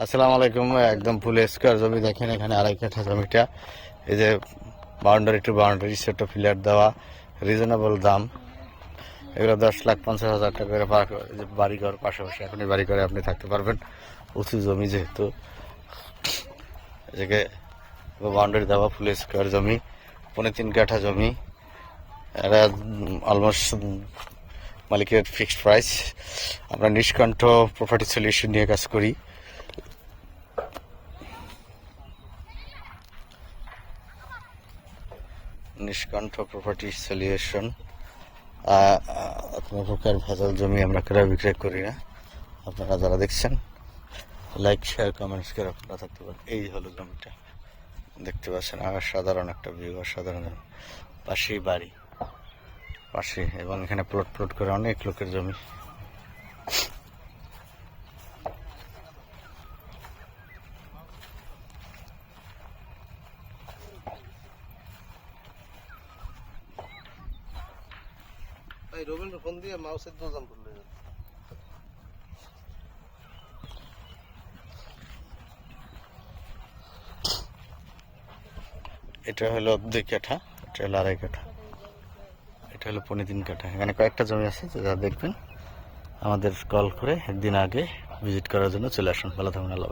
আসসালামু আলাইকুম, একদম ফুল স্কোয়ার জমি দেখেন, এখানে আড়াই কাঠা জমিটা। এই যে বাউন্ডারি টু বাউন্ডারি ছোট ফিলার দেওয়া রিজনেবল দাম। এগুলো দশ লাখ পঞ্চাশ হাজার টাকা করে পার করে- যে বাড়ি পাশাপাশি এখনই বাড়ি করে আপনি থাকতে পারবেন। উঁচু জমি যেহেতু। এদিকে বাউন্ডারি দেওয়া ফুল স্কোয়ার জমি পনেরো তিন কাঠা জমি। এরা অলমোস্ট মালিকের ফিক্সড প্রাইস আমরা নিষ্কণ্ঠ প্রপার্টি সলিউশন নিয়ে কাজ করি। নিষ্কণ্ঠ প্রপার্টি সলিউশন কোনো প্রকার ভেজাল জমি আমরা ক্রয় বিক্রয় করি না। আপনারা যারা দেখছেন লাইক শেয়ার কমেন্টস করে আপনারা থাকতে পারেন। এই হলো জমিটা। দেখতে পাচ্ছেন আর সাধারণ একটা ভিউ সাধারণ পাশেই বাড়ি পাশে এবং এখানে প্লট প্লট করে অনেক লোকের জমি। এই ফোন দিয়ে মাউসের করলে এটা হলো দুই কাঠা, এটা হলো আড়াই কাঠা। এটা হলো পনেরো তিন কাঠা। এখানে কয়েকটা জমি আছে যা দেখবেন। আমাদের কল করে একদিন আগে ভিজিট করার জন্য চলে আসুন। ভালো থাকুন, আল্লাহ।